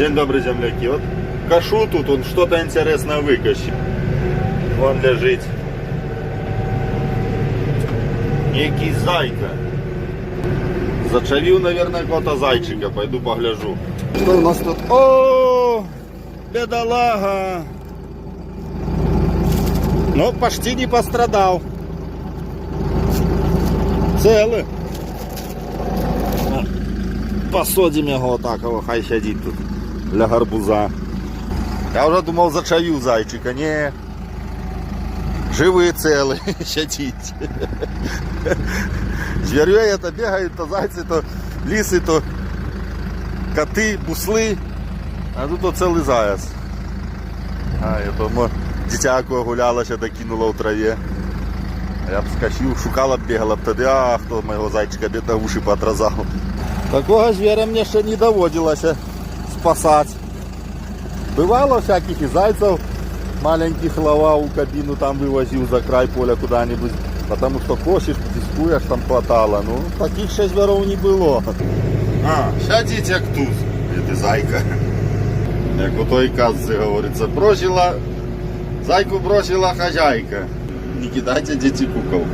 День добрый, земляки. Вот кашу тут, он что-то интересное выкащил. Вон лежит. Некий зайка. Зачавил, наверное, какого-то зайчика. Пойду погляжу. Что у нас тут? О, бедолага. Ну, почти не пострадал. Целый. Посадим його отак, хай сидить тут для гарбуза. Я вже думав зачаю зайчика, ні. Живий цілий, сидить. Звірює то бігають, то зайці, то ліси, то коти, бусли. А тут цілий заяць. А, я тому дитяко гуляла, ще докинула в траві. Я б скачив, шукала б бігала б тоді, а хто моєго зайчика бідна уші поотрезав. Такого звіра мені ще не доводилося спасати. Бывало всяких и зайцев маленьких ловал, в кабину там вывозил за край поля куда-нибудь. Потому что косишь, дискуешь, там хватало. Ну, таких шесть воров не было. А, сядь як тут. Это зайка. Як у той казці говорится, бросила, зайку бросила хозяйка. Не кидайте дети кукол.